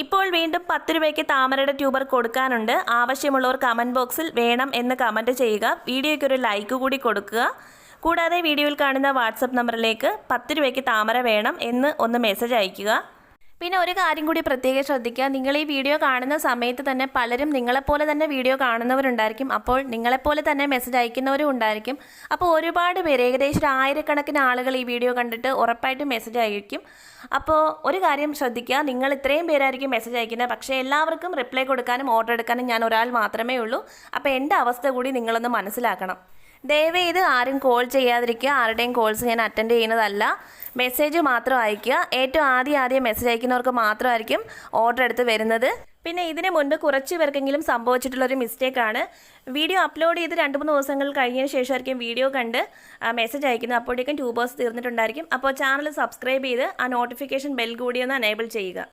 ഇപ്പോൾ വീണ്ടും പത്ത് രൂപയ്ക്ക് താമരയുടെ ട്യൂബർ കൊടുക്കാനുണ്ട്. ആവശ്യമുള്ളവർ കമന്റ് ബോക്സിൽ വേണം എന്ന് കമന്റ് ചെയ്യുക. വീഡിയോയ്ക്ക് ഒരു ലൈക്ക് കൂടി കൊടുക്കുക. കൂടാതെ വീഡിയോയിൽ കാണുന്ന വാട്സപ്പ് നമ്പറിലേക്ക് പത്ത് രൂപയ്ക്ക് താമര വേണം എന്ന് ഒന്ന് മെസ്സേജ് അയയ്ക്കുക. പിന്നെ ഒരു കാര്യം കൂടി പ്രത്യേകം ശ്രദ്ധിക്കുക. നിങ്ങൾ ഈ വീഡിയോ കാണുന്ന സമയത്ത് തന്നെ പലരും നിങ്ങളെപ്പോലെ തന്നെ വീഡിയോ കാണുന്നവരുണ്ടായിരിക്കും. അപ്പോൾ നിങ്ങളെപ്പോലെ തന്നെ മെസ്സേജ് അയക്കുന്നവരും ഉണ്ടായിരിക്കും. അപ്പോൾ ഒരുപാട് പേര് ഏകദേശം ഒരു ആയിരക്കണക്കിന് ആളുകൾ ഈ വീഡിയോ കണ്ടിട്ട് ഉറപ്പായിട്ടും മെസ്സേജ് അയക്കും. അപ്പോൾ ഒരു കാര്യം ശ്രദ്ധിക്കുക. നിങ്ങൾ ഇത്രയും പേരായിരിക്കും മെസ്സേജ് അയക്കുന്നത്. പക്ഷേ എല്ലാവർക്കും റിപ്ലൈ കൊടുക്കാനും ഓർഡർ എടുക്കാനും ഞാൻ ഒരാൾ മാത്രമേ ഉള്ളൂ. അപ്പോൾ എന്റെ അവസ്ഥ കൂടി നിങ്ങളൊന്ന് മനസ്സിലാക്കണം. ദയവേത് ആരും കോൾ ചെയ്യാതിരിക്കുക. ആരുടെയും കോൾസ് ഞാൻ അറ്റൻഡ് ചെയ്യുന്നതല്ല. മെസ്സേജ് മാത്രം അയയ്ക്കുക. ഏറ്റവും ആദ്യം ആദ്യം മെസ്സേജ് അയക്കുന്നവർക്ക് മാത്രമായിരിക്കും ഓർഡർ എടുത്ത് വരുന്നത്. പിന്നെ ഇതിന് മുൻപ് കുറച്ച് പേർക്കെങ്കിലും സംഭവിച്ചിട്ടുള്ളൊരു മിസ്റ്റേക്കാണ് വീഡിയോ അപ്ലോഡ് ചെയ്ത് രണ്ട് മൂന്ന് ദിവസങ്ങൾ കഴിഞ്ഞതിന് ശേഷമായിരിക്കും വീഡിയോ കണ്ട് മെസ്സേജ് അയക്കുന്നത്. അപ്പോഴേക്കും ട്യൂബേഴ്സ് തീർന്നിട്ടുണ്ടായിരിക്കും. അപ്പോൾ ചാനൽ സബ്സ്ക്രൈബ് ചെയ്ത് ആ നോട്ടിഫിക്കേഷൻ ബെൽ കൂടി ഒന്ന് എനേബിൾ ചെയ്യുക.